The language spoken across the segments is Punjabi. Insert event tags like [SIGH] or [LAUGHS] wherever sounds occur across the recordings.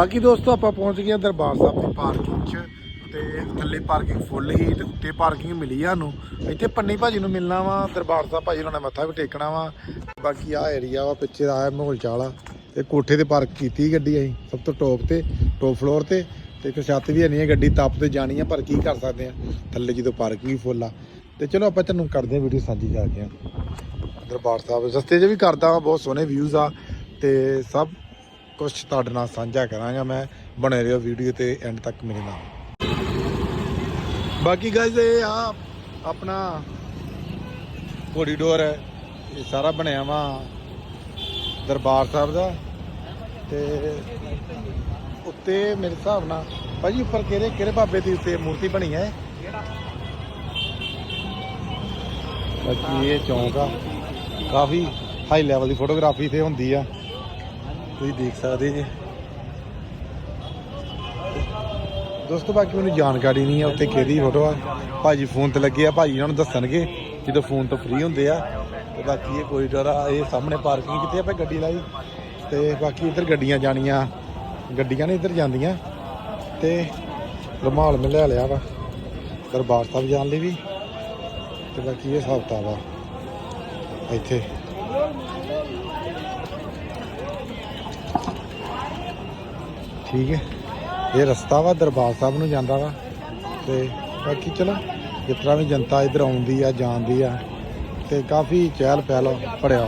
ਬਾਕੀ ਦੋਸਤੋ ਆਪਾਂ ਪਹੁੰਚ ਗਏ ਹਾਂ ਦਰਬਾਰ ਸਾਹਿਬ ਦੀ ਪਾਰਕਿੰਗ 'ਚ ਤੇ ਥੱਲੇ ਪਾਰਕਿੰਗ ਫੁੱਲ ਹੀ ਤੇ ਉੱਤੇ ਪਾਰਕਿੰਗ ਮਿਲੀ ਆ ਸਾਨੂੰ। ਇੱਥੇ ਪੰਨੀ ਭਾਜੀ ਨੂੰ ਮਿਲਣਾ ਵਾ, ਦਰਬਾਰ ਸਾਹਿਬ ਭਾਜੀ ਉਹਨਾਂ ਨੇ ਮੱਥਾ ਵੀ ਟੇਕਣਾ ਵਾ। ਬਾਕੀ ਆ ਏਰੀਆ ਵਾ, ਪਿੱਛੇ ਦਾ ਆ ਮਾਹੌਲ ਚਾਲ ਆ। ਤੇ ਕੋਠੇ ਤੇ ਪਾਰਕ ਕੀਤੀ ਗੱਡੀ ਅਸੀਂ, ਸਭ ਤੋਂ ਟੌਪ ਤੇ ਟੌਪ ਫਲੋਰ ਤੇ। ਤੇ ਇੱਕ ਛੱਤ ਵੀ ਨਹੀਂ ਹੈ ਗੱਡੀ ਟੱਪ ਤੇ ਜਾਣੀ ਆ, ਪਰ ਕੀ ਕਰ ਸਕਦੇ ਆ? ਥੱਲੇ ਜਦੋਂ ਪਾਰਕ ਵੀ ਫੁੱਲ ਆ। ਤੇ ਚਲੋ ਆਪਾਂ ਤੁਹਾਨੂੰ ਕਰਦੇ ਆ ਵੀਡੀਓ ਸਾਂਝੀ ਜਾ ਕੇ ਦਰਬਾਰ ਸਾਹਿਬ ਰਸਤੇ 'ਚ ਵੀ ਕਰਦਾ ਵਾਂ, ਬਹੁਤ ਸੋਹਣੇ ਵਿਊਜ਼ ਆ। ਤੇ ਸਭ ਕੁਝ ਤੁਹਾਡੇ ਨਾਲ ਸਾਂਝਾ ਕਰਾਂਗਾ ਮੈਂ, ਬਣੇ ਰਹੋ ਵੀਡੀਓ ਤੇ ਐਂਡ ਤੱਕ ਮੇਰੇ ਨਾਲ। ਬਾਕੀ ਗਾਇਜ਼ ਇਹ ਆ ਆਪਣਾ ਕੋਰੀਡੋਰ ਹੈ। ਇਹ ਸਾਰਾ ਬਣਿਆ ਵਾ ਦਰਬਾਰ ਸਾਹਿਬ ਦਾ। ਤੇ ਉੱਤੇ ਮੇਰੇ ਹਿਸਾਬ ਨਾਲ, ਭਾਜੀ ਉੱਪਰ ਕਿਹੜੇ ਕਿਹੜੇ ਬਾਬੇ ਦੀ ਉੱਤੇ ਮੂਰਤੀ ਬਣੀ ਹੈ? ਬਾਕੀ ਇਹ ਚੌਂਕ ਆ। ਕਾਫੀ ਹਾਈ ਲੈਵਲ ਦੀ ਫੋਟੋਗ੍ਰਾਫੀ ਤੇ ਹੁੰਦੀ ਆ। ਤੁਸੀਂ ਦੇਖ ਸਕਦੇ ਜੀ। ਦੋਸਤੋ, ਬਾਕੀ ਮੈਨੂੰ ਜਾਣਕਾਰੀ ਨਹੀਂ ਆ ਉੱਥੇ ਕਿਹਦੀ ਫੋਟੋ ਆ। ਭਾਜੀ ਫੋਨ ਤੇ ਲੱਗੇ ਆ, ਭਾਜੀ ਉਹਨਾਂ ਨੂੰ ਦੱਸਣਗੇ, ਜਦੋਂ ਫੋਨ ਤੋਂ ਫ੍ਰੀ ਹੁੰਦੇ ਆ। ਤੇ ਬਾਕੀ ਇਹ ਕੋਰੀਡੋਰ ਆ ਇਹ ਸਾਹਮਣੇ ਪਾਰਕਿੰਗ ਕਿਤੇ ਆਪਾਂ ਗੱਡੀ ਲਾਈ ਤੇ ਬਾਕੀ ਇੱਧਰ ਗੱਡੀਆਂ ਜਾਣੀਆਂ। ਗੱਡੀਆਂ ਨੇ ਇੱਧਰ ਜਾਂਦੀਆਂ। ਤੇ ਰੁਮਾਲ ਮੈਂ ਲੈ ਲਿਆ ਵਾ, ਦਰਬਾਰ ਸਾਹਿਬ ਜਾਣ ਲਈ ਵੀ। ਤੇ ਬਾਕੀ ਇਹ ਹਿਸਾਬ ਕਿਤਾਬ ਆ। ਇੱਥੇ। ਠੀਕ ਹੈ। ਇਹ ਰਸਤਾ ਵਾ, ਦਰਬਾਰ ਸਾਹਿਬ ਨੂੰ ਜਾਂਦਾ ਵਾ। ਤੇ ਬਾਕੀ ਚਲੋ, ਜਿਸ ਤਰ੍ਹਾਂ ਵੀ ਜਨਤਾ ਇੱਧਰ ਆਉਂਦੀ ਆ, ਜਾਂਦੀ ਆ, ਤੇ ਕਾਫੀ ਚਹਿਲ ਪਹਿਲ ਭਰਿਆ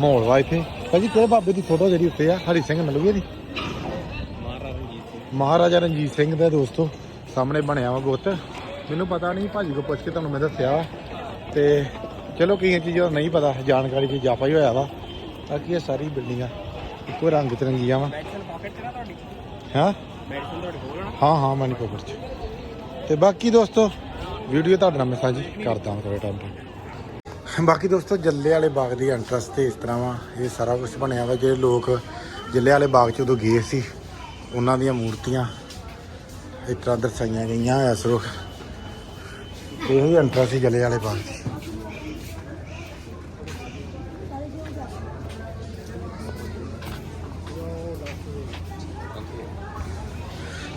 ਮਾਹੌਲ ਵਾ ਇੱਥੇ। ਭਾਜੀ, ਕਿਹੜੇ ਬਾਬੇ ਦੀ ਫੋਟੋ ਜਿਹੜੀ ਉੱਤੇ ਆ? ਹਰੀ ਸਿੰਘ ਮਿਲੂਗੀ ਇਹਦੀ ਮਹਾਰਾਜਾ ਰਣਜੀਤ ਸਿੰਘ ਦਾ ਦੋਸਤੋ, ਸਾਹਮਣੇ ਬਣਿਆ ਵਾ ਗੁੱਤ। ਮੈਨੂੰ ਪਤਾ ਨਹੀਂ, ਭਾਜੀ ਕੋ ਪੁੱਛ ਕੇ ਤੁਹਾਨੂੰ ਮੈਂ ਦੱਸਿਆ ਵਾ। ਤੇ ਚਲੋ ਕਈਆਂ ਚੀਜ਼ਾਂ ਦਾ ਨਹੀਂ ਪਤਾ, ਜਾਣਕਾਰੀ ਚ ਜਾਪਾ ਹੀ ਹੋਇਆ ਵਾ। ਬਾਕੀ ਇਹ ਸਾਰੀ ਬਿਲਡਿੰਗਾਂ। ਇੱਕੋ ਰੰਗ ਚ ਰੰਗੀਆਂ ਵਾ। ਮੈਡੀਸਨ ਪਾਕਟ ਚ ਨਾ ਤੁਹਾਡੀ? ਹਾਂ? ਮੈਡੀਸਨ ਤੁਹਾਡੇ ਕੋਲ ਨਾ ਹਾਂ ਹਾਂ ਮਨੀ ਪਕੜ ਚ। ਤੇ ਬਾਕੀ ਦੋਸਤੋ ਵੀਡੀਓ ਤੁਹਾਡੇ ਨਾਲ ਮੈਂ ਸਾਂਝੀ ਕਰਦਾ ਹਾਂ ਥੋੜੇ ਟਾਈਮ ਤੱਕ ਬਾਕੀ ਦੋਸਤੋ ਜੱਲੇ ਵਾਲੇ ਬਾਗ ਦੀ ਐਂਟਰੈਂਸ ਤੇ ਇਸ ਤਰ੍ਹਾਂ ਵਾ ਇਹ ਸਾਰਾ ਕੁਝ ਬਣਿਆ ਵਾ। ਜਿਹੜੇ ਲੋਕ ਜੱਲੇ ਵਾਲੇ ਬਾਗ ਚ ਉਦੋਂ ਗਏ ਸੀ ਉਹਨਾਂ ਦੀਆਂ ਮੂਰਤੀਆਂ ਇਸ ਤਰ੍ਹਾਂ ਦਰਸਾਈਆਂ ਗਈਆਂ ਐਸ ਰੁਖ। ਇਹ ਹੀ ਐਂਟਰੈਂਸ ਸੀ ਜੱਲੇ ਵਾਲੇ ਬਾਗ ਦੀ।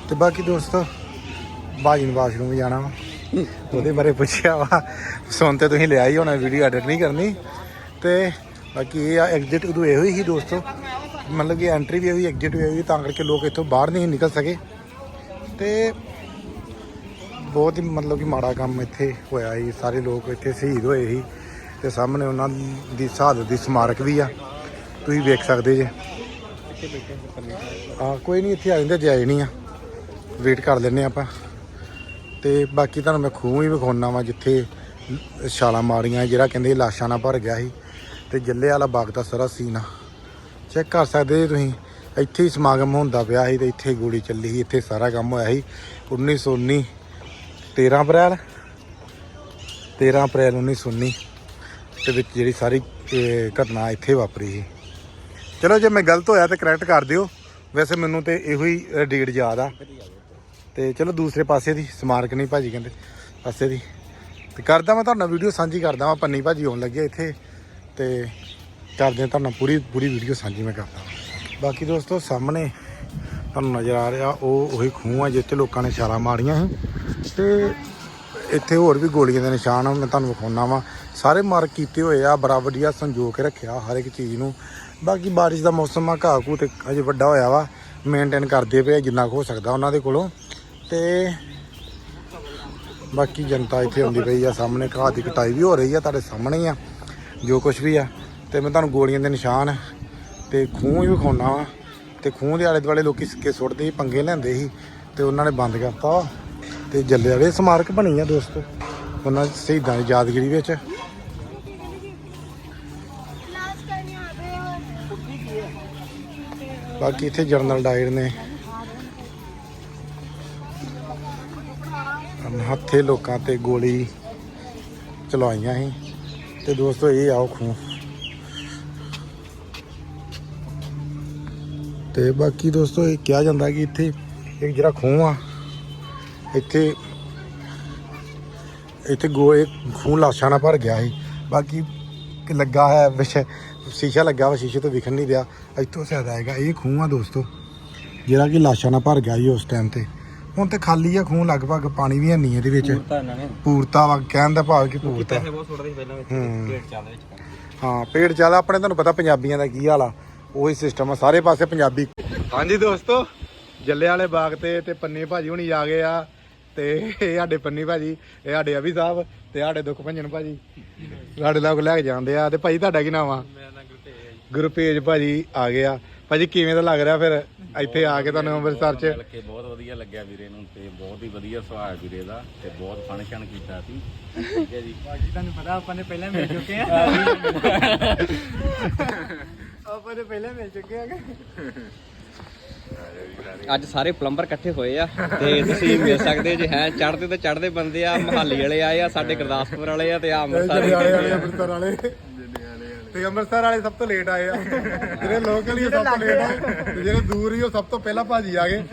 ਤੇ ਬਾਕੀ ਦੋਸਤੋ ਬਾਜੀ ਨੂੰ ਵਾਸ਼ਰੂਮ ਜਾਣਾ ਵਾ। ਉਹਦੇ ਬਾਰੇ ਪੁੱਛਿਆ ਵਾ। ਸੁਣ ਤੇ ਤੁਸੀਂ ਲਿਆ ਹੀ ਹੋਣਾ ਵੀਡੀਓ ਐਡਿਟ ਨਹੀਂ ਕਰਨੀ। ਤੇ ਬਾਕੀ ਇਹ ਆ ਐਗਜ਼ਿਟ ਉਦੋਂ ਇਹੋ ਹੀ ਸੀ ਦੋਸਤੋ। ਮਤਲਬ ਕਿ ਐਂਟਰੀ ਵੀ ਇਹੋ ਹੀ ਐਗਜ਼ਿਟ ਵੀ ਇਹੋ ਹੀ ਤਾਂ ਕਰਕੇ ਲੋਕ ਇੱਥੋਂ ਬਾਹਰ ਨਹੀਂ ਨਿਕਲ ਸਕੇ। ਤੇ ਬਹੁਤ ਹੀ ਮਤਲਬ ਕਿ ਮਾੜਾ ਕੰਮ ਇੱਥੇ ਹੋਇਆ ਸੀ। ਸਾਰੇ ਲੋਕ ਇੱਥੇ ਸ਼ਹੀਦ ਹੋਏ ਸੀ। ਤੇ ਸਾਹਮਣੇ ਉਹਨਾਂ ਦੀ ਸ਼ਹਾਦਤ ਦੀ ਸਮਾਰਕ ਵੀ ਆ। ਤੁਸੀਂ ਵੇਖ ਸਕਦੇ ਜੇ। ਆ ਕੋਈ ਨਹੀਂ ਇੱਥੇ ਆ ਜਾਂਦੇ ਜਾਏ ਨਹੀਂ ਆ। ਵੇਟ ਕਰ ਲੈਨੇ ਆਪਾਂ। ਤੇ ਬਾਕੀ ਤੁਹਾਨੂੰ ਮੈਂ ਖੂਹ ਹੀ ਵਿਖਾਉਣਾ ਵਾ, ਜਿੱਥੇ ਛਾਲਾਂ ਮਾਰੀਆਂ, ਜਿਹੜਾ ਕਹਿੰਦੇ ਲਾਸ਼ਾਂ ਨਾਲ ਭਰ ਗਿਆ ਸੀ। ਤੇ ਜੱਲੇ ਵਾਲਾ ਬਾਗ ਦਾ ਸਾਰਾ ਸੀਨ ਆ। ਚੈੱਕ ਕਰ ਸਕਦੇ ਜੇ ਤੁਸੀਂ। ਇੱਥੇ ਹੀ ਸਮਾਗਮ ਹੁੰਦਾ ਪਿਆ ਸੀ ਤੇ ਇੱਥੇ ਗੋਲੀ ਚੱਲੀ ਸੀ, ਇੱਥੇ ਸਾਰਾ ਕੰਮ ਹੋਇਆ ਸੀ। 1919 13 ਅਪ੍ਰੈਲ। 13 ਅਪ੍ਰੈਲ 1919 ਦੇ ਵਿੱਚ ਜਿਹੜੀ ਸਾਰੀ ਘਟਨਾ ਇੱਥੇ ਵਾਪਰੀ ਸੀ। ਚਲੋ ਜੇ ਮੈਂ ਗਲਤ ਹੋਇਆ ਤੇ ਕਰੈਕਟ ਕਰ ਦਿਓ। ਵੈਸੇ ਮੈਨੂੰ ਤੇ ਇਹੋ ਹੀ ਡੇਟ ਯਾਦ ਆ। ਤੇ ਚਲੋ ਦੂਸਰੇ ਪਾਸੇ ਦੀ ਸਮਾਰਕ ਨਹੀਂ ਭਾਜੀ ਕਹਿੰਦੇ, ਪਾਸੇ ਦੀ। ਤੇ ਕਰਦਾ ਮੈਂ ਤੁਹਾਨੂੰ ਵੀਡੀਓ ਸਾਂਝੀ ਕਰਦਾ ਮੈਂ ਪੰਨੀ ਭਾਜੀ ਆਉਣ ਲੱਗੇ ਇੱਥੇ। ਤੇ ਕਰਦੇ ਤੁਹਾਨੂੰ ਪੂਰੀ ਪੂਰੀ ਵੀਡੀਓ ਸਾਂਝੀ ਮੈਂ ਕਰਦਾ ਬਾਕੀ ਦੋਸਤੋ, ਸਾਹਮਣੇ ਤੁਹਾਨੂੰ ਨਜ਼ਰ ਆ ਰਿਹਾ, ਉਹ ਉਹੀ ਖੂਹ ਆ ਜਿੱਥੇ ਲੋਕਾਂ ਨੇ ਛਾਲਾਂ ਮਾਰੀਆਂ ਸੀ। ਤੇ ਇੱਥੇ ਹੋਰ ਵੀ ਗੋਲੀਆਂ ਦੇ ਨਿਸ਼ਾਨ ਆ, ਮੈਂ ਤੁਹਾਨੂੰ ਵਿਖਾਉਣਾ ਵਾ। ਸਾਰੇ ਮਾਰਕ ਕੀਤੇ ਹੋਏ ਆ, ਬੜਾ ਵਧੀਆ ਸੰਜੋ ਕੇ ਰੱਖਿਆ ਹਰ ਇੱਕ ਚੀਜ਼ ਨੂੰ। ਬਾਕੀ ਬਾਰਿਸ਼ ਦਾ ਮੌਸਮ ਆ ਘਾਹ ਘੂ ਤੇ ਅਜੇ ਵੱਡਾ ਹੋਇਆ ਵਾ। ਮੇਨਟੇਨ ਕਰਦੇ ਪਏ ਜਿੰਨਾ ਕੁ ਹੋ ਸਕਦਾ ਉਹਨਾਂ ਦੇ ਕੋਲੋਂ। ਤੇ ਬਾਕੀ ਜਨਤਾ ਇੱਥੇ ਆਉਂਦੀ ਪਈ ਆ, ਸਾਹਮਣੇ ਘਾਹ ਦੀ ਕਟਾਈ ਵੀ ਹੋ ਰਹੀ ਆ, ਤੁਹਾਡੇ ਸਾਹਮਣੇ ਹੀ ਆ, ਜੋ ਕੁਝ ਵੀ ਆ। ਤੇ ਮੈਂ ਤੁਹਾਨੂੰ ਗੋਲੀਆਂ ਦੇ ਨਿਸ਼ਾਨ ਤੇ ਖੂਹ ਵੀ ਵਿਖਾਉਣਾ ਵਾ। ਤੇ ਖੂਹ ਦੇ ਆਲੇ ਦੁਆਲੇ ਲੋਕੀ ਸਿੱਕੇ ਸੁੱਟਦੇ ਸੀ, ਪੰਗੇ ਲੈਂਦੇ ਸੀ, ਤੇ ਉਹਨਾਂ ਨੇ ਬੰਦ ਕਰਤਾ ਵਾ। ਤੇ ਜੱਲੇ ਵਾਲੇ ਸਮਾਰਕ ਬਣੀ ਆ ਦੋਸਤੋ, ਉਹਨਾਂ ਸ਼ਹੀਦਾਂ ਦੀ ਯਾਦਗਿਰੀ ਵਿੱਚ। ਬਾਕੀ ਇੱਥੇ ਜਨਰਲ ਡਾਇਰ ਨੇ ਹੱਥੇ ਲੋਕਾਂ ਤੇ ਗੋਲੀ ਚਲਾਈਆਂ ਸੀ। ਤੇ ਦੋਸਤੋ, ਇਹ ਆਓ ਖੂਹ। ਤੇ ਬਾਕੀ ਦੋਸਤੋ, ਇਹ ਕਿਹਾ ਜਾਂਦਾ ਕਿ ਇੱਥੇ ਇੱਕ ਜਿਹੜਾ ਖੂਹ ਆ, ਇੱਥੇ ਇੱਥੇ ਗੋ ਖੂਹ ਲਾਸ਼ਾਂ ਨਾਲ ਭਰ ਗਿਆ ਸੀ। ਬਾਕੀ ਲੱਗਾ ਹੈ, ਵਿੱਚ ਸ਼ੀਸ਼ਾ ਲੱਗਾ ਵਾ, ਸ਼ੀਸ਼ੇ ਤੋਂ ਵਿਖਣ ਨਹੀਂ ਰਿਹਾ। ਇੱਥੋਂ ਸ਼ਾਇਦ ਆਏਗਾ। ਇਹ ਖੂਹ ਆ ਦੋਸਤੋ, ਜਿਹੜਾ ਕਿ ਲਾਸ਼ਾਂ ਨਾਲ ਭਰ ਗਿਆ ਸੀ ਉਸ ਟਾਈਮ ਤੇ। ਹੁਣ ਤੇ ਖਾਲੀ ਆ ਖੂਨ ਲਗਭਗ ਪਾਣੀ ਵੀ ਹੈ ਨਹੀਂ ਇਹਦੇ ਵਿੱਚ। ਤਾਂ ਇਹਨਾਂ ਨੇ। ਪੂਰਤਾ ਵਾ ਕਹਿਣ ਦਾ ਭਾਵ ਕਿ ਪੂਰਤਾ। ਬਹੁਤ ਪਹਿਲਾਂ ਵਿੱਚ ਹੂੰ। ਵਿੱਚ। ਪੇੜ ਜ਼ਿਆਦਾ ਆਪਣੇ ਤੁਹਾਨੂੰ ਪਤਾ ਪੰਜਾਬੀਆਂ ਦਾ ਕੀ ਹਾਲ ਆ। ਉਹੀ ਸਿਸਟਮ ਆ ਸਾਰੇ ਪਾਸੇ ਪੰਜਾਬੀ। ਹਾਂਜੀ ਦੋਸਤੋ ਜੱਲੇ ਵਾਲੇ ਬਾਗ ਤੇ ਤੇ ਪੰਨੀ ਭਾਜੀ ਹੁਣੀ ਆ ਗਏ ਆ। ਤੇ ਇਹ ਸਾਡੇ ਪੰਨੀ ਭਾਜੀ ਇਹ ਸਾਡੇ ਅਭੀ ਸਾਹਿਬ ਤੇ ਸਾਡੇ ਦੁੱਖ ਭੰਜਨ ਭਾਜੀ। ਸਾਡੇ ਲੋਕ ਲੈ ਕੇ ਜਾਂਦੇ ਆ। ਤੇ ਭਾਜੀ ਤੁਹਾਡਾ ਕੀ ਨਾਮ ਆ? ਮੇਰਾ ਨਾਂ ਗੁਰਤੇਜ ਹੈ ਜੀ। ਗੁਰਪੇਜ ਭਾਜੀ ਆ ਗਏ ਆ। ਭਾਜੀ ਕਿਵੇਂ ਦਾ ਲੱਗ ਰਿਹਾ ਫਿਰ? ਇੱਥੇ ਆ ਕੇ ਤੁਹਾਨੂੰ ਅੰਮ੍ਰਿਤਸਰ ਚ ਮਿਲ ਕੇ ਬਹੁਤ ਵਧੀਆ ਲੱਗਿਆ ਵੀਰੇ ਨੂੰ ਤੇ ਬਹੁਤ ਹੀ ਵਧੀਆ ਸੁਭਾਅ ਹੈ ਵੀਰੇ ਦਾ ਤੇ ਬਹੁਤ ਫੰਕਸ਼ਨ ਕੀਤਾ ਸੀ। ਠੀਕ ਹੈ ਜੀ। ਬਾਕੀ ਤੁਹਾਨੂੰ ਪਤਾ ਆਪਾਂ ਨੇ ਪਹਿਲਾਂ ਮਿਲ ਚੁੱਕੇ ਆ। ਆਪਾਂ ਨੇ ਪਹਿਲਾਂ ਮਿਲ ਚੁੱਕੇ ਆ। ਅੱਜ ਸਾਰੇ ਪਲੰਬਰ ਇਕੱਠੇ ਹੋਏ ਆ ਤੇ ਤੁਸੀਂ ਮਿਲ ਸਕਦੇ ਜੇ ਹੈ ਚੜਦੇ ਤੇ ਚੜਦੇ ਬੰਦੇ ਆ ਮਹਾਲੀ ਵਾਲੇ ਆਏ ਆ ਸਾਡੇ ਗੁਰਦਾਸਪੁਰ ਵਾਲੇ ਆ ਤੇ ਆ ਅੰਮ੍ਰਿਤਸਰ ਜੰਡਿਆਲੇ ਵਾਲੇ ਅੰਮ੍ਰਿਤਸਰ ਵਾਲੇ। ਤੇ ਅੰਮ੍ਰਿਤਸਰ ਵਾਲੇ ਸਭ ਤੋਂ ਲੇਟ ਆਏ ਆ। ਜਿਹੜੇ ਲੋਕਲ ਹੀ ਉਹ ਸਭ ਤੋਂ ਲੇਟ ਆ। ਤੇ ਜਿਹੜੇ ਦੂਰ ਹੀ ਉਹ ਸਭ ਤੋਂ ਪਹਿਲਾਂ ਭਾਜੀ ਆ ਗਏ।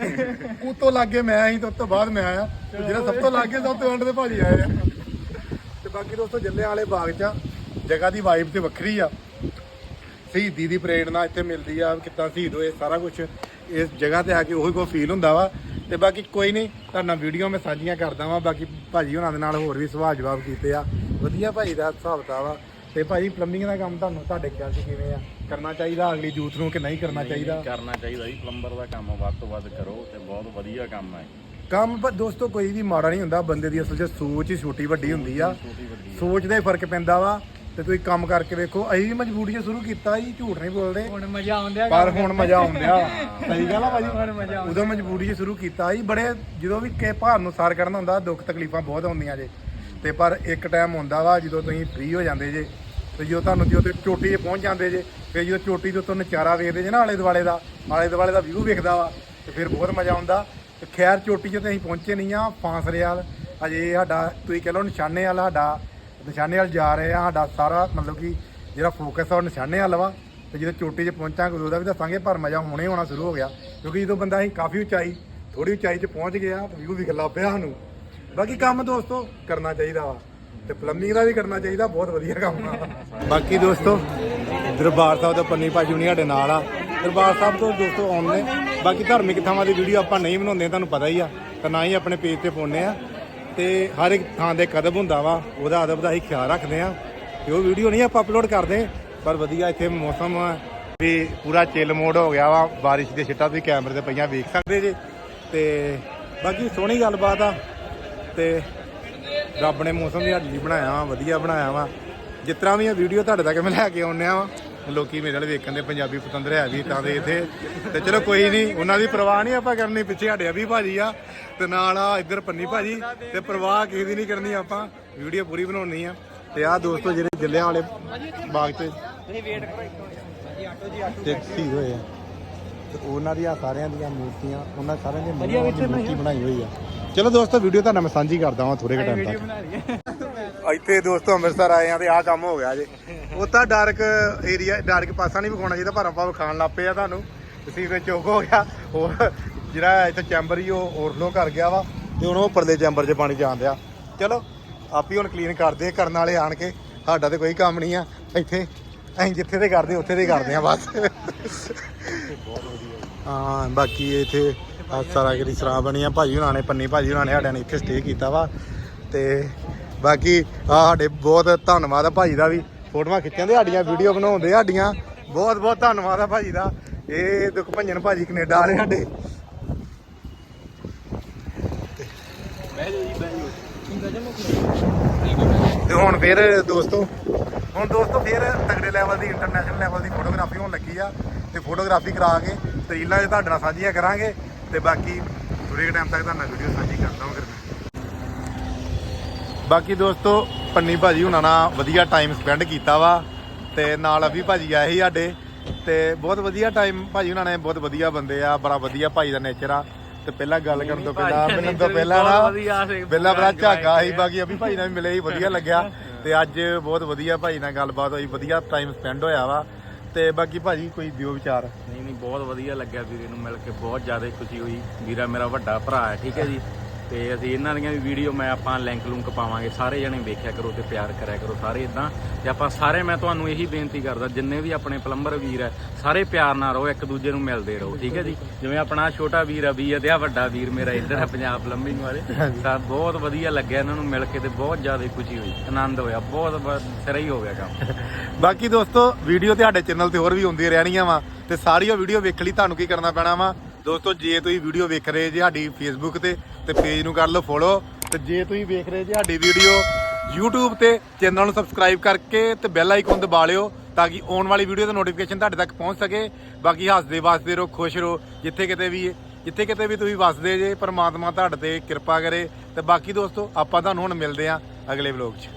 ਉਤੋਂ ਲੱਗੇ ਮੈਂ ਆਈ ਤੇ ਉਸ ਤੋਂ ਬਾਅਦ ਮੈਂ ਆਇਆ। ਤੇ ਜਿਹੜਾ ਸਭ ਤੋਂ ਲੱਗੇ ਸਭ ਤੋਂ ਐਂਡ ਤੇ ਭਾਜੀ ਆਏ ਆ। ਤੇ ਬਾਕੀ ਦੋਸਤੋ ਜੱਲਿਆਂ ਵਾਲੇ ਬਾਗ 'ਚ ਜਗ੍ਹਾ ਦੀ ਵਾਈਬ ਤੇ ਵੱਖਰੀ ਆ। ਸ਼ਹੀਦੀ ਦੀ ਪ੍ਰੇਰਣਾ ਇੱਥੇ ਮਿਲਦੀ ਆ ਕਿੱਦਾਂ ਸ਼ਹੀਦ ਹੋਏ ਸਾਰਾ ਕੁਝ ਇਸ ਜਗ੍ਹਾ ਤੇ ਆ ਕੇ ਉਹੀ ਕੋਈ ਫੀਲ ਹੁੰਦਾ ਵਾ। ਤੇ ਬਾਕੀ ਕੋਈ ਨਹੀਂ ਤੁਹਾਡਾ ਵੀਡੀਓ ਮੈਂ ਸਾਂਝੀਆਂ ਕਰਦਾ ਵਾਂ। ਬਾਕੀ ਭਾਜੀ ਉਹਨਾਂ ਦੇ ਨਾਲ ਹੋਰ ਵੀ ਸਵਾਲ ਜਵਾਬ ਕੀਤੇ ਆ। ਵਧੀਆ ਭਾਈ ਦਾ ਹਿਸਾਬ ਆ। ਤੇ ਭਾਜੀ ਪਲੰਬਿੰਗ ਦਾ ਕੰਮ ਤੁਹਾਨੂੰ ਤੁਹਾਡੇ ਖਿਆਲ 'ਚ ਕਿਵੇਂ ਆ? ਕਰਨਾ ਚਾਹੀਦਾ ਅਗਲੀ ਯੂਥ ਨੂੰ ਕਿ ਨਹੀਂ ਕਰਨਾ ਚਾਹੀਦਾ? ਕਰਨਾ ਚਾਹੀਦਾ ਜੀ ਪਲੰਬਰ ਦਾ ਕੰਮ ਵੱਧ ਤੋਂ ਵੱਧ ਕਰੋ ਤੇ ਬਹੁਤ ਵਧੀਆ ਕੰਮ ਹੈ। ਕੰਮ ਪਰ ਦੋਸਤੋ ਕੋਈ ਵੀ ਮਾੜਾ ਨਹੀਂ ਹੁੰਦਾ ਬੰਦੇ ਦੀ ਅਸਲ 'ਚ ਸੋਚ ਹੀ ਛੋਟੀ ਵੱਡੀ ਹੁੰਦੀ ਆ। ਸੋਚ ਦਾ ਹੀ ਫ਼ਰਕ ਪੈਂਦਾ ਵਾ ਤੇ ਤੁਸੀਂ ਕੰਮ ਕਰਕੇ ਵੇਖੋ ਅਸੀਂ ਵੀ ਮਜਬੂਰੀ 'ਚ ਸ਼ੁਰੂ ਕੀਤਾ ਜੀ ਝੂਠ ਨਹੀਂ ਬੋਲਦੇ। ਹੁਣ ਮਜ਼ਾ ਆਉਂਦਿਆ ਪਰ ਹੁਣ ਮਜ਼ਾ ਆਉਂਦਿਆ। ਸਹੀ ਗੱਲ ਆ ਹੁਣ ਭਾਜੀ ਮਜ਼ਾ ਉਦੋਂ ਮਜਬੂਰੀ 'ਚ ਸ਼ੁਰੂ ਕੀਤਾ ਸੀ ਬੜੇ ਜਦੋਂ ਵੀ ਕਿਸੇ ਭਾਰ ਨੂੰ ਸਾਰ ਕਰਨਾ ਹੁੰਦਾ ਦੁੱਖ ਤਕਲੀਫਾਂ ਬਹੁਤ ਆਉਂਦੀਆਂ ਜੇ। ਤੇ ਪਰ ਇੱਕ ਟਾਈਮ ਹੁੰਦਾ ਵਾ ਜਦੋਂ ਤੁਸੀਂ ਫ੍ਰੀ ਹੋ ਜਾਂਦੇ ਜੇ, ਤੇ ਜਦੋਂ ਤੁਹਾਨੂੰ ਜਦੋਂ ਤੇ ਚੋਟੀ 'ਤੇ ਪਹੁੰਚ ਜਾਂਦੇ ਜੇ ਫਿਰ ਜਦੋਂ ਚੋਟੀ ਦੇ ਉੱਤੋਂ ਨਚਾਰਾ ਵੇਖਦੇ ਜੇ ਨਾ ਆਲੇ ਦੁਆਲੇ ਦਾ, ਆਲੇ ਦੁਆਲੇ ਦਾ ਵਿਊ ਵੇਖਦਾ ਵਾ, ਤੇ ਫਿਰ ਬਹੁਤ ਮਜ਼ਾ ਆਉਂਦਾ। ਤੇ ਖੈਰ ਚੋਟੀ 'ਚ ਤੇ ਅਸੀਂ ਪਹੁੰਚੇ ਨਹੀਂ ਆ, ਫਾਂਸਰੇ ਵਾਲ, ਅਜੇ ਸਾਡਾ ਤੁਸੀਂ ਕਹਿ ਲਓ ਨਿਸ਼ਾਨੇ ਵਾਲਾ ਸਾਡਾ, ਨਿਸ਼ਾਨੇ ਵਾਲ ਜਾ ਰਹੇ ਆ, ਸਾਡਾ ਸਾਰਾ ਮਤਲਬ ਕਿ ਜਿਹੜਾ ਫੋਕਸ ਆ ਉਹ ਨਿਸ਼ਾਨੇ ਵੱਲ ਵਾ। ਤੇ ਜਦੋਂ ਚੋਟੀ 'ਚ ਪਹੁੰਚਾਂਗੇ, ਉਦੋਂ ਦਾ ਵੀ ਦੱਸਾਂਗੇ, ਪਰ ਮਜ਼ਾ ਹੁਣੇ ਹੋਣਾ ਸ਼ੁਰੂ ਹੋ ਗਿਆ, ਕਿਉਂਕਿ ਜਦੋਂ ਬੰਦਾ ਅਸੀਂ ਕਾਫੀ ਉਚਾਈ ਥੋੜੀ ਉਚਾਈ 'ਚ ਪਹੁੰਚ ਗਿਆ ਤੇ ਵਿਊ ਵਿਖ ਲੱਗ ਪਿਆ ਸਾਨੂੰ। ਬਾਕੀ ਕੰਮ ਦੋਸਤੋ ਕਰਨਾ ਚਾਹੀਦਾ ਵਾ ਤੇ ਪਲੰਬਿੰਗ ਦਾ ਵੀ ਕਰਨਾ ਚਾਹੀਦਾ, ਬਹੁਤ ਵਧੀਆ ਕੰਮ ਆ। ਬਾਕੀ ਦੋਸਤੋ, ਦਰਬਾਰ ਸਾਹਿਬ ਦਾ ਪੰਨੀ ਭਾਜੀ ਹੁਣੀ ਸਾਡੇ ਨਾਲ ਆ। ਦਰਬਾਰ ਸਾਹਿਬ ਤੋਂ ਦੋਸਤੋ ਆਉਂਦੇ ਬਾਕੀ ਧਾਰਮਿਕ ਥਾਵਾਂ ਦੀ ਵੀਡੀਓ ਆਪਾਂ ਨਹੀਂ ਬਣਾਉਂਦੇ, ਤੁਹਾਨੂੰ ਪਤਾ ਹੀ ਆ। ਤਾਂ ਨਾ ਹੀ ਆਪਣੇ ਪੇਜ ਤੇ ਪਾਉਂਦੇ ਆ। ਤੇ ਹਰ ਇੱਕ ਥਾਂ ਦੇ ਕਦਮ ਹੁੰਦਾ ਵਾ, ਉਹਦਾ ਅਦਬ ਦਾ ਹੀ ਖਿਆਲ ਰੱਖਦੇ ਆ। ਤੇ ਉਹ ਵੀਡੀਓ ਨਹੀਂ ਆਪਾਂ ਅਪਲੋਡ ਕਰਦੇ, ਪਰ ਵਧੀਆ ਇੱਥੇ ਮੌਸਮ ਵੀ ਪੂਰਾ ਚਿੱਲ ਮੋਡ ਹੋ ਗਿਆ ਵਾ, ਬਾਰਿਸ਼ ਦੇ ਛਿੱਟਾਂ ਤੁਸੀਂ ਕੈਮਰੇ ਤੇ ਪਈਆਂ ਵੇਖ ਸਕਦੇ ਜੇ। ਤੇ ਬਾਕੀ ਸੋਹਣੀ ਗੱਲਬਾਤ ਆ। ਤੇ ਰੱਬ ਨੇ ਮੌਸਮ ਵੀ ਸਾਡੇ ਲਈ ਬਣਾਇਆ ਵਾ ਵਧੀਆ ਬਣਾਇਆ ਵਾ। ਜਿਸ ਤਰ੍ਹਾਂ ਵੀ ਇਹ ਵੀਡੀਓ ਤੁਹਾਡੇ ਤੱਕ ਮੈਂ ਲੈ ਕੇ ਆਉਂਦੇ ਆ ਲੋਕੀ ਮੇਰੇ ਨਾਲ ਵੇਖਣ ਦੇ ਪੰਜਾਬੀ ਪਤੰਦਰ ਹੈ ਵੀ ਤਾਂ ਦੇ ਇੱਥੇ। ਤੇ ਚਲੋ ਕੋਈ ਨਹੀਂ ਉਹਨਾਂ ਦੀ ਪਰਵਾਹ ਨਹੀਂ ਆਪਾਂ ਕਰਨੀ ਪਿੱਛੇ ਸਾਡੇ ਵੀ ਭਾਜੀ ਆ ਤੇ ਨਾਲ ਆ ਇੱਧਰ ਪੰਨੀ ਭਾਜੀ ਤੇ ਪਰਵਾਹ ਕਿਸੇ ਦੀ ਨਹੀਂ ਕਰਨੀ ਆਪਾਂ। ਵੀਡੀਓ ਪੂਰੀ ਬਣਾਉਣੀ ਆ। ਤੇ ਆਹ ਦੋਸਤੋ ਜਿਹੜੇ ਜੱਲਿਆਂ ਵਾਲੇ ਬਾਗ ਤੇ ਤੁਸੀਂ ਵੇਟ ਕਰੋ ਇੱਕ ਮਿੰਟ। ਜੀ ਆਟੋ ਜੀ ਆਟੋ ਹੋਏ ਆ। ਤੇ ਉਹਨਾਂ ਦੀਆਂ ਸਾਰਿਆਂ ਦੀਆਂ ਮੂਰਤੀਆਂ ਉਹਨਾਂ ਸਾਰਿਆਂ ਦੀਆਂ ਦੀ ਮੂਰਤੀ ਬਣਾਈ ਹੋਈ ਆ। ਚਲੋ ਦੋਸਤੋ ਵੀਡੀਓ ਤੁਹਾਨੂੰ ਮੈਂ ਸਾਂਝੀ ਕਰਦਾ ਹਾਂ ਥੋੜੇ ਟਾਈਮ ਤੱਕ। ਇੱਥੇ ਦੋਸਤੋ ਅੰਮ੍ਰਿਤਸਰ ਆਏ ਆ ਤੇ ਆਹ ਕੰਮ ਹੋ ਗਿਆ ਜੇ। ਉਹ ਤਾਂ ਡਾਰਕ ਏਰੀਆ ਡਾਰਕ ਪਾਸਾ ਨਹੀਂ ਵਿਖਾਉਣਾ ਚਾਹੀਦਾ ਪਰ ਆਪਾਂ ਵਿਖਾਣ ਲੱਗ ਪਏ ਆ ਤੁਹਾਨੂੰ। ਤੁਸੀਂ ਵਿੱਚ ਚੁੱਕ ਹੋ ਗਿਆ ਉਹ ਜਿਹੜਾ ਇੱਥੇ ਚੈਂਬਰ ਹੀ ਉਹ ਓਵਰਫਲੋ ਕਰ ਗਿਆ ਵਾ। ਤੇ ਹੁਣ ਉਹ ਪਰਲੇ ਚੈਂਬਰ 'ਚ ਪਾਣੀ ਜਾਣ ਦਿਆ ਚਲੋ ਆਪ ਹੀ ਹੁਣ ਕਲੀਨ ਕਰਦੇ ਕਰਨ ਵਾਲੇ ਆਣ ਕੇ। ਸਾਡਾ ਤੇ ਕੋਈ ਕੰਮ ਨਹੀਂ ਆ। ਇੱਥੇ ਅਸੀਂ ਜਿੱਥੇ ਤੇ ਕਰਦੇ ਉੱਥੇ ਤੇ ਕਰਦੇ ਆ ਬਸ। ਹਾਂ ਬਾਕੀ ਇੱਥੇ ਆਹ ਸਾਰਾ ਜਿਹੜੀ ਬਣੀ ਆ? ਭਾਜੀ ਹੁਣਾਂ ਨੇ, ਪੰਨੀ ਭਾਜੀ ਹੁਣਾਂ ਨੇ ਸਾਡਿਆਂ ਨੇ ਇੱਥੇ ਸਟੇ ਕੀਤਾ ਵਾ। ਤੇ ਬਾਕੀ ਆ ਸਾਡੇ ਬਹੁਤ ਧੰਨਵਾਦ ਆ ਭਾਜੀ ਦਾ ਵੀ। ਫੋਟੋਆਂ ਖਿੱਚਣ ਦੇ, ਸਾਡੀਆਂ ਵੀਡੀਓ ਬਣਾਉਂਦੇ ਆ ਸਾਡੀਆਂ। ਬਹੁਤ ਬਹੁਤ ਧੰਨਵਾਦ ਆ ਭਾਜੀ ਦਾ। ਇਹ ਦੁੱਖ ਭੰਜਨ ਭਾਜੀ ਕੈਨੇਡਾ ਵਾਲੇ ਸਾਡੇ। ਤੇ ਹੁਣ ਫਿਰ ਦੋਸਤੋ, ਹੁਣ ਦੋਸਤੋ ਫਿਰ ਤਗੜੇ ਲੈਵਲ ਦੀ ਇੰਟਰਨੈਸ਼ਨਲ ਲੈਵਲ ਦੀ ਫੋਟੋਗ੍ਰਾਫੀ ਹੋਣ ਲੱਗੀ ਆ। ਤੇ ਫੋਟੋਗ੍ਰਾਫੀ ਕਰਾ ਕੇ, ਤੇ ਰੀਲਾਂ ਤੁਹਾਡੇ ਨਾਲ ਸਾਂਝੀਆਂ ਕਰਾਂਗੇ। ਤੇ ਬਾਕੀ ਥੋੜੇ ਟਾਈਮ ਤੱਕ ਤੁਹਾਨੂੰ ਵੀਡੀਓ ਸਾਂਝੀ ਕਰਦਾ ਹਾਂ ਫਿਰ ਮੈਂ। ਬਾਕੀ ਦੋਸਤੋ ਪੰਨੀ ਭਾਜੀ ਹੁਣਾਂ ਨਾਲ ਵਧੀਆ ਟਾਈਮ ਸਪੈਂਡ ਕੀਤਾ ਵਾ ਤੇ ਨਾਲ ਅਭੀ ਭਾਜੀ ਆਏ ਸੀ ਸਾਡੇ ਤੇ ਬਹੁਤ ਵਧੀਆ ਟਾਈਮ ਭਾਜੀ ਹੁਣਾਂ ਨੇ ਬਹੁਤ ਵਧੀਆ ਬੰਦੇ ਆ ਬੜਾ ਵਧੀਆ ਭਾਈ ਦਾ ਨੇਚਰ ਆ। ਤੇ ਪਹਿਲਾਂ ਗੱਲ ਕਰਨ ਤੋਂ ਪਹਿਲਾਂ ਮਿਲਣ ਤੋਂ ਪਹਿਲਾਂ ਨਾ ਪਹਿਲਾਂ ਬੜਾ ਝਾਗਾ ਸੀ ਬਾਕੀ ਅਭੀ ਭਾਈ ਨਾਲ ਵੀ ਮਿਲੇ ਸੀ ਵਧੀਆ ਲੱਗਿਆ। ਤੇ ਅੱਜ ਬਹੁਤ ਵਧੀਆ ਭਾਈ ਨਾਲ ਗੱਲਬਾਤ ਹੋਈ ਵਧੀਆ ਟਾਈਮ ਸਪੈਂਡ ਹੋਇਆ ਵਾ। ਤੇ ਬਾਕੀ ਭਾਜੀ ਕੋਈ ਦਿਓ ਵਿਚਾਰ। ਨਹੀਂ ਨਹੀਂ, ਬਹੁਤ ਵਧੀਆ ਲੱਗਿਆ ਵੀਰੇ ਨੂੰ ਮਿਲ ਕੇ, ਬਹੁਤ ਜ਼ਿਆਦਾ ਖੁਸ਼ੀ ਹੋਈ। ਵੀਰਾ ਮੇਰਾ ਵੱਡਾ ਭਰਾ ਹੈ, ਠੀਕ ਹੈ ਜੀ? ਤੇ ਅਸੀਂ ਇਹਨਾਂ ਦੀਆਂ ਵੀ ਵੀਡੀਓ ਮੈਂ ਆਪਾਂ ਲਿੰਕ ਲੁੰਕ ਪਾਵਾਂਗੇ ਸਾਰੇ ਜਣੇ ਵੇਖਿਆ ਕਰੋ ਤੇ ਪਿਆਰ ਕਰਿਆ ਕਰੋ ਸਾਰੇ ਇਦਾਂ ਤੇ ਆਪਾਂ ਸਾਰੇ ਮੈਂ ਤੁਹਾਨੂੰ ਇਹੀ ਬੇਨਤੀ ਕਰਦਾ ਜਿੰਨੇ ਵੀ ਆਪਣੇ ਪਲੰਬਰ ਵੀਰ ਹੈ ਸਾਰੇ ਪਿਆਰ ਨਾਲ ਰਹੋ ਇੱਕ ਦੂਜੇ ਨੂੰ ਮਿਲਦੇ ਰਹੋ ਠੀਕ ਹੈ ਜੀ? ਜਿਵੇਂ ਆਪਣਾ ਛੋਟਾ ਵੀਰ ਅਭੀ ਹੈ ਤੇ ਆ ਵੱਡਾ ਵੀਰ ਮੇਰਾ ਇੱਧਰ ਹੈ ਪੰਜਾਬ ਪਲੰਬਿੰਗ ਵਾਲੇ। ਤਾਂ ਬਹੁਤ ਵਧੀਆ ਲੱਗਿਆ ਇਹਨਾਂ ਨੂੰ ਮਿਲ ਕੇ ਤੇ ਬਹੁਤ ਜ਼ਿਆਦਾ ਖੁਸ਼ੀ ਹੋਈ ਆਨੰਦ ਹੋਇਆ ਬਹੁਤ ਸਿਰਾ ਹੀ ਹੋ ਗਿਆ ਕੰਮ। [LAUGHS] ਬਾਕੀ ਦੋਸਤੋ ਵੀਡੀਓ ਤੁਹਾਡੇ ਚੈਨਲ ਤੇ ਹੋਰ ਵੀ ਹੁੰਦੀਆਂ ਰਹਿਣੀਆਂ ਵਾ ਤੇ ਸਾਰੀ ਉਹ ਵੀਡੀਓ ਵੇਖ ਲਈ ਤੁਹਾਨੂੰ ਕੀ ਕਰਨਾ ਪੈਣਾ ਵਾ? ਦੋਸਤੋ ਜੇ ਤੁਸੀਂ ਵੀਡੀਓ ਵੇਖ ਰਹੇ ਜੇ ਸਾਡੀ ਫੇਸਬੁੱਕ ਤੇ ਤੇ ਪੇਜ ਨੂੰ ਕਰ ਲਓ ਫੋਲੋ ਤੇ ਜੇ ਤੁਸੀਂ ਵੇਖ ਰਹੇ ਜੇ ਸਾਡੀ ਵੀਡੀਓ YouTube ਤੇ ਚੈਨਲ ਨੂੰ ਸਬਸਕ੍ਰਾਈਬ ਕਰਕੇ ਤੇ ਬੈਲ ਆਈਕਨ ਦਬਾ ਲਿਓ ਤਾਂ ਕਿ ਆਉਣ ਵਾਲੀ ਵੀਡੀਓ ਦਾ ਨੋਟੀਫਿਕੇਸ਼ਨ ਤੁਹਾਡੇ ਤੱਕ ਪਹੁੰਚ ਸਕੇ। ਬਾਕੀ ਹੱਸਦੇ ਵਸਦੇ ਰਹੋ, ਖੁਸ਼ ਰਹੋ। ਜਿੱਥੇ ਕਿਤੇ ਵੀ, ਜਿੱਥੇ ਕਿਤੇ ਵੀ ਤੁਸੀਂ ਵਸਦੇ ਜੇ, ਪਰਮਾਤਮਾ ਤੁਹਾਡੇ ਤੇ ਕਿਰਪਾ ਕਰੇ। ਤੇ ਬਾਕੀ ਦੋਸਤੋ, ਆਪਾਂ ਤੁਹਾਨੂੰ ਹੁਣ ਮਿਲਦੇ ਆਂ ਅਗਲੇ ਵਲੌਗ 'ਚ।